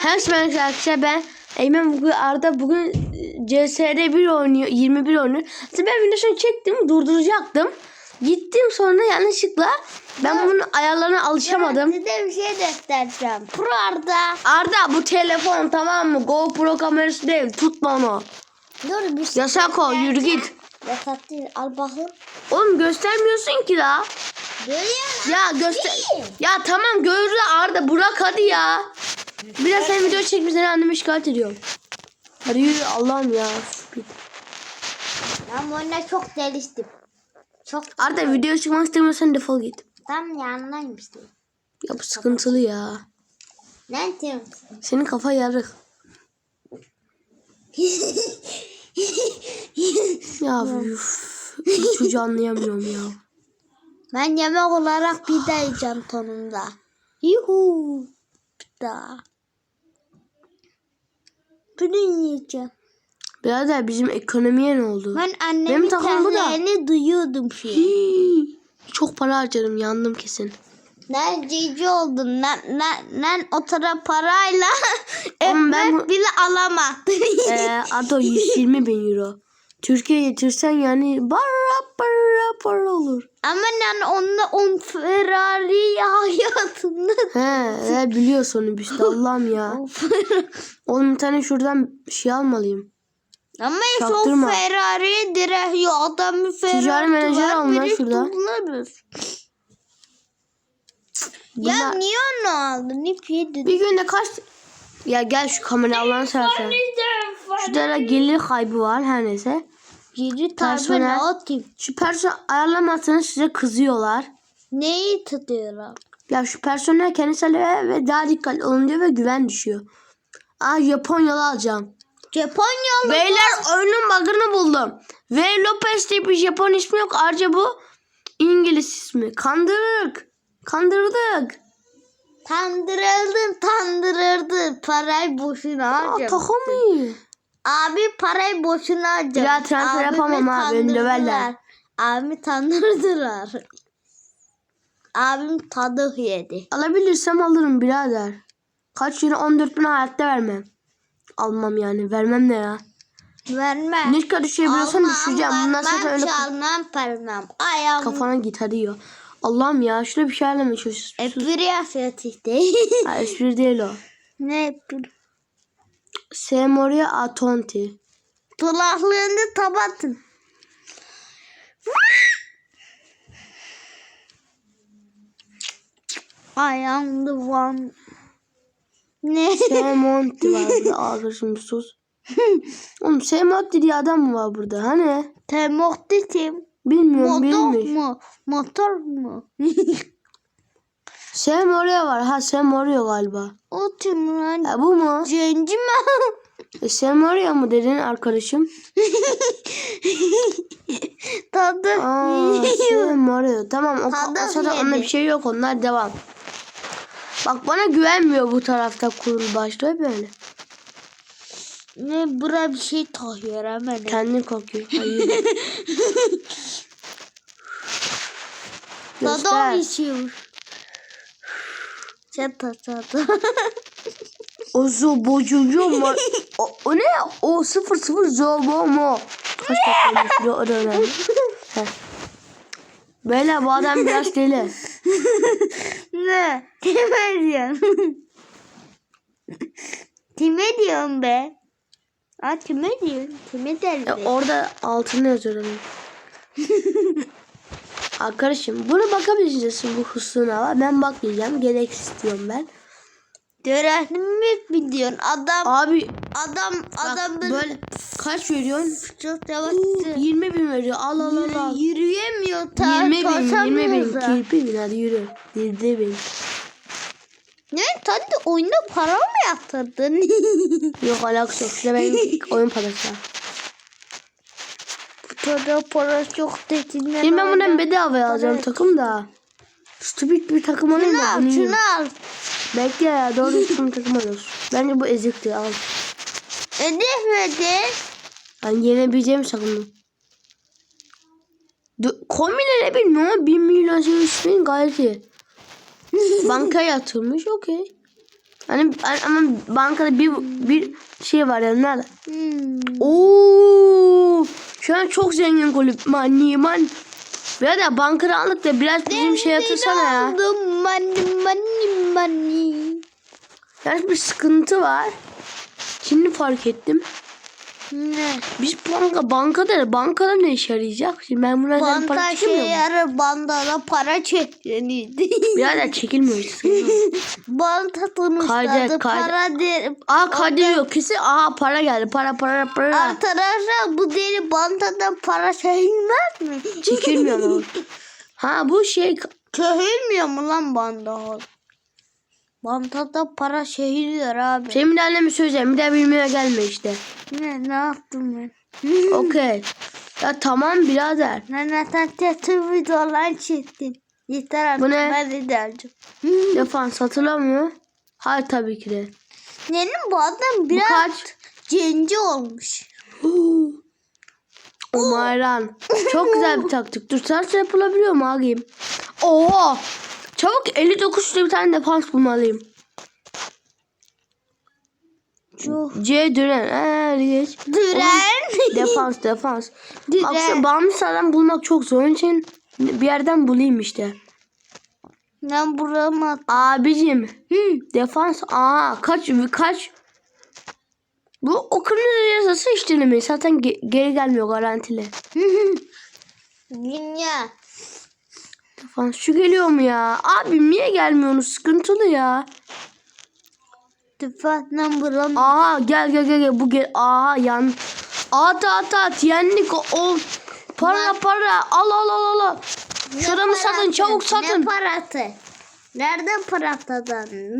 Herkese merhaba arkadaşlar ben Eymen bugün Arda bugün CS'de 1 oynuyor 21 oynuyor. Aslında ben videosunu çektim durduracaktım. Gittim sonra yanlışlıkla ben bunun ayarlarına alışamadım. Size bir şey göstereceğim. Pro Arda. Arda bu telefon tamam mı? GoPro kamerası değil tutma onu. Dur bir şey Yasak o yürü git. Yasak değil. Al bakayım. Oğlum göstermiyorsun ki la. Görüyor Ya göster. Ya tamam gördü Arda bırak hadi ya. Biraz sen video çekmiş seni anneme şikayet ediyorum. Hadi yürü Allah'ım ya. Ben bu oyuna çok deliştim. Çok Arda video çıkmak istemiyorsan defol git. tam yanındaymıştım. Ya bu sıkıntılı ya. Ne diyorsun? Senin kafa yarık. Ya üf. Çocuğu anlayamıyorum ya. ben yemek olarak pide yiyeceğim tonunda. Yuhu. Pide. Pide yiyeceğim. Birader bizim ekonomiye ne oldu? Ben Benim annemin takım bu da. terlerini duyuyordum. Hii. Çok para harcadım yandım kesin. Ben cici oldum. Ben, ben, ben o tara parayla Oğlum ben ekmek bu- bile alamadım. Ee, Ado 120 bin euro. Türkiye'ye getirsen yani bara para olur. Ama yani onunla on Ferrari hayatımda. He, he biliyorsun onu işte Allah'ım ya. Oğlum bir tane şuradan şey almalıyım. Ama şu Çaktırma. Ferrari direkt ya adam bir Ferrari Ticari menajer var, biri şurada. Ya Bunlar- niye onu aldın? İp yedin. Bir günde kaç... Ya gel şu kamerayı Allah'ını seversen. Şurada da gelir kaybı var her neyse. Yedi tane Personel. atayım. Şu personel ayarlamazsanız size kızıyorlar. Neyi tutuyorum? Ya şu personel kendisi ve daha dikkatli olun diyor ve güven düşüyor. Aa Japonyalı alacağım. Japonyalı. Beyler oyunun bug'ını buldum. V Lopez diye bir Japon ismi yok. Ayrıca bu İngiliz ismi. Kandırdık. Kandırdık. Tandırıldın tandırıldın. Parayı boşuna Aa, harcama. takım iyi. Abi parayı boşuna harcamış. Daha transfer Abimi yapamam abi, beni döverler. Abimi tandırdılar. Abim tadı yedi. Alabilirsem alırım birader. Kaç yine 14 bin hayatta vermem. Almam yani. Vermem ne ya. Verme. Ne kadar düşebiliyorsan Almam, düşeceğim. Bundan sonra vermem, öyle çalmam paramam. Ayağım. kafana git hadi yiyor. Allah'ım ya şurada bir şey ayarlamaya çalışıyorsun. Espri yapıyor işte. Ha, espri değil o. ne? Semoria Atonti. Kulaklığını kapatın. Ayağımda var. Ne? Semonti var burada. Arkadaşım bir sus. Oğlum Semonti diye adam mı var burada? Hani? Temoktitim. Bilmiyorum Motor bilmiş. mu? Motor mu? Semoria var. Ha Semoria galiba. o lan? Ha, bu mu? Zenci mi? E, Semoria mı dedin arkadaşım? Tadı. Aa, Semoria. Tamam o, zaten onda bir şey yok. Onlar devam. Bak bana güvenmiyor bu tarafta kurul başta böyle. ne bura bir şey takıyor hemen. Kendin kokuyor. Hayır. Göster. içiyor. Çata çata. O zobocucu mu? O, o ne? O sıfır sıfır zobo mu? Kaç dakika o da önemli. Böyle bu adam biraz deli. ne? Kime diyorsun? Kime diyorsun be? Aa kime diyorsun? Kime der E, orada altını yazıyorum. Arkadaşım bunu bakabilirsiniz bu husuna var. Ben bakmayacağım. Gereksiz diyorum ben. Dörenmek mi diyorsun? Adam Abi adam adam böyle kaç veriyorsun? çok yavaş Uu, 20 bin veriyor. Al al al al. yürüyemiyor. Ta, 20 bin 20 koşamıyor bin. Kirpi bin hadi yürü. 20 bin. Ne? Sen de oyunda para mı yatırdın? Yok alakası yok. Şurada benim oyun parası. Para para çok dediğinden. Şimdi ben bundan bedava alacağım takım da. Stupid bir takım alayım Şunu da al bunu şunu al. Bekle ya doğru düzgün takım alıyoruz. Bence bu ezikti al. Ödemedi. Ben yenebileceğim takımım. Du- Kombine ne bilmiyorum ama 1 milyon seviyorsun gayet iyi. Bankaya yatırmış okey. Hani hani- ama bankada bir bir şey var ya nerede? Hmm. Oo! Şu an çok zengin kulüp. Money man. Ya da bankada aldık da biraz bizim şey yatırsana ya. Aldım money money money. Yani bir sıkıntı var. Şimdi fark ettim. Ne? Biz banka bankada bankada ne işe yarayacak? Şimdi ben buna para Banda çekemiyor şey muyum? yarı bandana para çekleniydi. Birader çekilmiyor. Banta tanıştırdı Kaydet, kaydet. para der. Aa kaydediyor kesin. Aa para geldi. Para para para. Arkadaşlar bu deri bantadan para çekilmez mi? Çekilmiyor mu? Ha bu şey Çekilmiyor mu lan banda? Bantada para çekiliyor abi. senin de anneme söyleyeceğim. Bir daha bilmeye gelme işte. Ne, ne yaptım ben? Okey. Ya tamam birader. Ben zaten tiyatro videolar çektim. Yeter artık Bu ne? ben de derdim. Defans hatırlamıyor. Hayır tabii ki de. Benim bu adam biraz kaç? cenci olmuş. Umarım. Çok güzel bir taktik. Dur ters yapılabiliyor mu ağabeyim? Oha. Çabuk 59 üstü bir tane defans bulmalıyım. C dönen. Ee, geç. Düren. Defans defans. Düren. Aslında bağımsız adam bulmak çok zor. Onun için bir yerden bulayım işte. Ben burama Abicim. Hı, defans. Aa kaç kaç. Bu o kırmızı yazısı hiç denemeyin. Zaten ge- geri gelmiyor garantili. Dünya. Defans. Şu geliyor mu ya? Abi niye gelmiyorsunuz? Sıkıntılı ya. Tıfatla buram. Aa gel gel gel gel. Bu gel. Aa yan. At at at. Yendik. O para para. Al al al al. Şuramı satın çabuk satın. Ne parası? Nereden para atadın?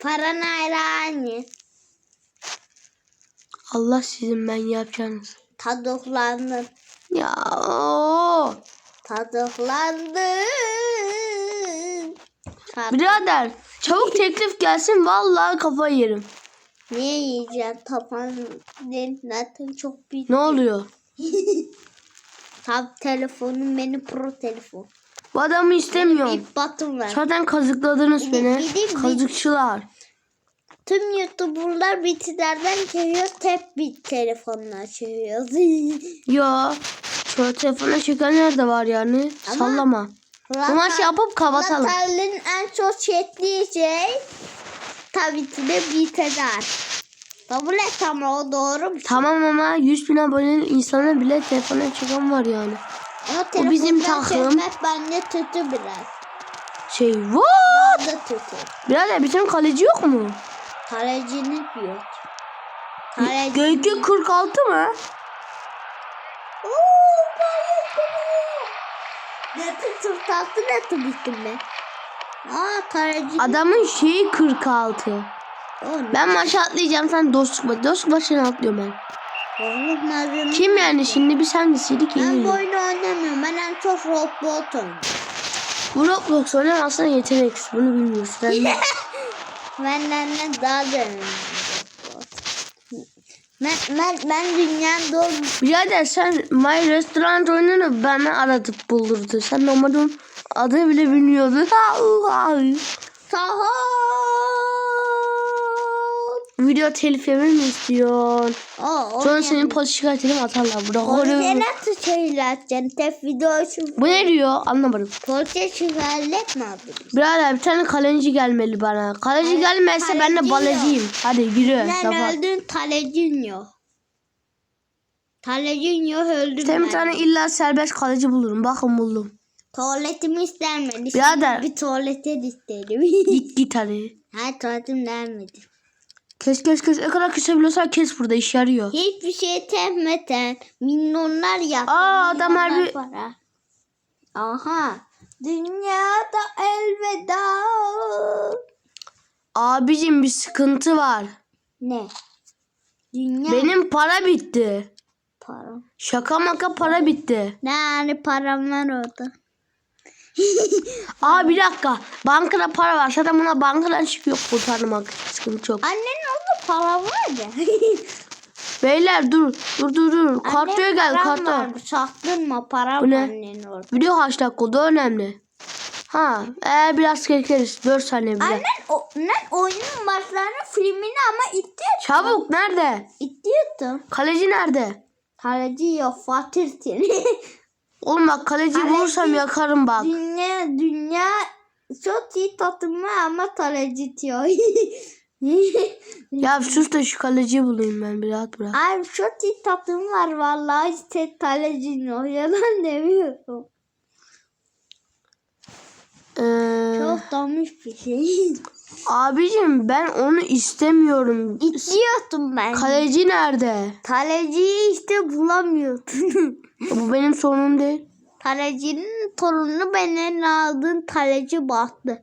para nerede hani? Allah sizin ben yapacağınız. Tadıklandın. Ya oo. Tadıklandın. Tad- Birader çabuk teklif gelsin vallahi kafayı yerim. ne yiyeceğim? Tapan zaten çok büyük. Ne oluyor? Tab telefonum benim pro telefon. Bu adamı istemiyorum. İp batım var. Zaten kazıkladınız Bir- beni. bir bir- Kazıkçılar. Tüm youtuberlar bitlerden çeviriyor. Tek bit telefonla çeviriyor. Ya şu telefona çekenler de var yani. Ama- Sallama. Bu maç yapıp kapatalım. Natal'in en çok çektiği şey tabii ki de biteler. Kabul et ama o doğru bir şey. Tamam ama 100 bin abonenin insana bile telefona çeken var yani. Ama o bizim takım. bende kötü biraz. Şey what? Da kötü. Birader bizim kaleci yok mu? Kalecinin yok. Kaleci. Gökü 46 mı? Ooo Ne tuttum tatlı ne tuttum ben. Aa kaleci. Adamın şeyi 46. O ne? Ben maça atlayacağım sen dostluk maçı. Dostluk maçına atlıyorum ben. Oğlum malzeme. Kim yani şimdi biz hangisiydik ki? Ben bu oyunu oynamıyorum. Ben en çok Roblox oynuyorum. Bu Roblox oynayan aslında yetenek. Bunu bilmiyorsun. Benden de daha da önemli. Ben, ben, ben dünyanın doğru Birader sen My Restaurant oyununu bana aratıp buldurdu. Sen normalde adını bile bilmiyordun. Sahur. Video telif yeme mi istiyorsun? O Sonra yani. senin polis şikayetini atarlar. Burada Polise nasıl şeylerken tek video için Bu ne diyor? Anlamadım. polise şikayet mi aldın? Birader bir tane kaleci gelmeli bana. Kaleci Kale- gelmezse ben de kaleci baleciyim. Hadi yürü. Ben Lafa. öldüm talecin yok. Talecin yok öldüm Sen ben. bir tane illa serbest kaleci bulurum. Bakın buldum. Tuvaletimi istermedi. Birader. Bir tuvalete istedim. Git git hadi. ha tuvaletim gelmedi. Kes kes kes. Ne kadar kesebiliyorsan kes burada iş yarıyor. Hiçbir şey temmeten milyonlar yaptı. Aa, adam milyonlar harbi- para. Aha. Dünyada elveda. Abicim bir sıkıntı var. Ne? Dünya Benim para bitti. para. Şaka maka para bitti. Ne yani param var orada. Aa bir dakika. Bankada para var. Zaten buna bankadan çıkıyor kurtarmak. Sıkıntı yok. Annenin orada para var ya. Beyler dur. Dur dur dur. Kartoya gel param karto. var. Sattın mı param Bu ne? annenin orada. Video kaç dakika oldu önemli. Ha, ee, biraz bekleriz. 4 saniye bile. Annen, o, ben oyunun başlarını filmini ama ittiyordum. Çabuk nerede? İttiyordum. Kaleci nerede? Kaleci yok Fatih. Oğlum bak kaleci Kaleci- bulursam yakarım bak. dünya dünya çok iyi tatımı ama kaleci diyor. Ya sus da şu kaleciyi bulayım ben bir rahat bırak. Abi çok iyi tatım var vallahi işte kalecinin o yalan demiyorum. Ee, Çok damış bir şey. abicim ben onu istemiyorum. İtiyordum ben. Kaleci nerede? Kaleciyi işte bulamıyordum. Bu benim sorunum değil. Kalecinin torunu benden aldığın kaleci battı.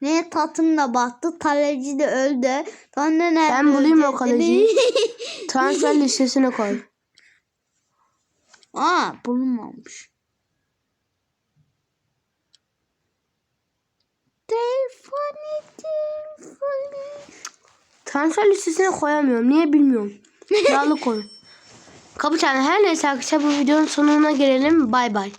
Ne tatımla battı. Kaleci de öldü. Nerede Ben bulayım o kaleciyi. Transfer listesine koy. Aa bulunmamış. Transfer listesine koyamıyorum. Niye bilmiyorum. Yağlı koy. Kapı çanı. Her neyse arkadaşlar bu videonun sonuna gelelim. Bay bay.